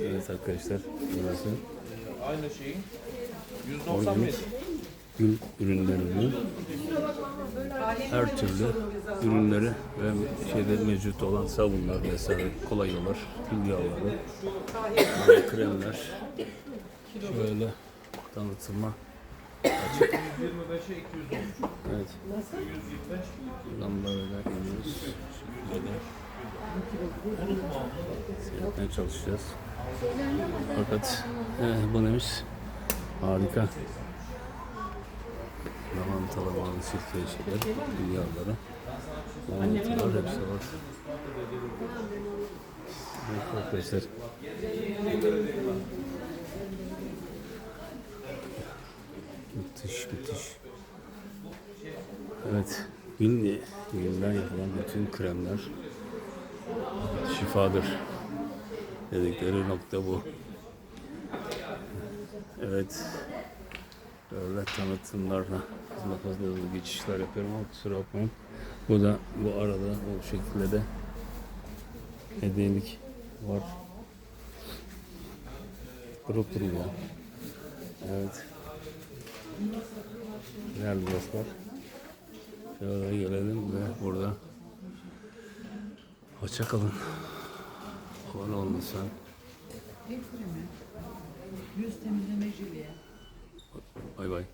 Evet arkadaşlar burası Aynı şeyin. 195. organik gül ürünlerinin her türlü ürünleri ve şeyde mevcut olan sabunlar vesaire koloyalar, gül yağları, kremler şöyle tanıtıma 125'e 210. evet 125. buradan böyle iniyoruz şöyle seyretmeye çalışacağız. Fakat evet, bu neymiş? Harika. Lavanta, lavanta, sirke şeyler, gül yağları lavantalar hepsi var. Evet arkadaşlar. Müthiş müthiş. Evet. Gül, gülden yapılan bütün kremler şifadır. Dedikleri nokta bu. Evet. Böyle tanıtımlarla fazla fazla hızlı geçişler yapıyorum ama kusura bakmayın. Bu da bu arada o şekilde de hediyelik var. Durup duruyor. Evet. Değerli dostlar. Şöyle gelelim ve burada hoşça kalın. Abone olun lütfen. Yüz temizleme jülye. Bay bay.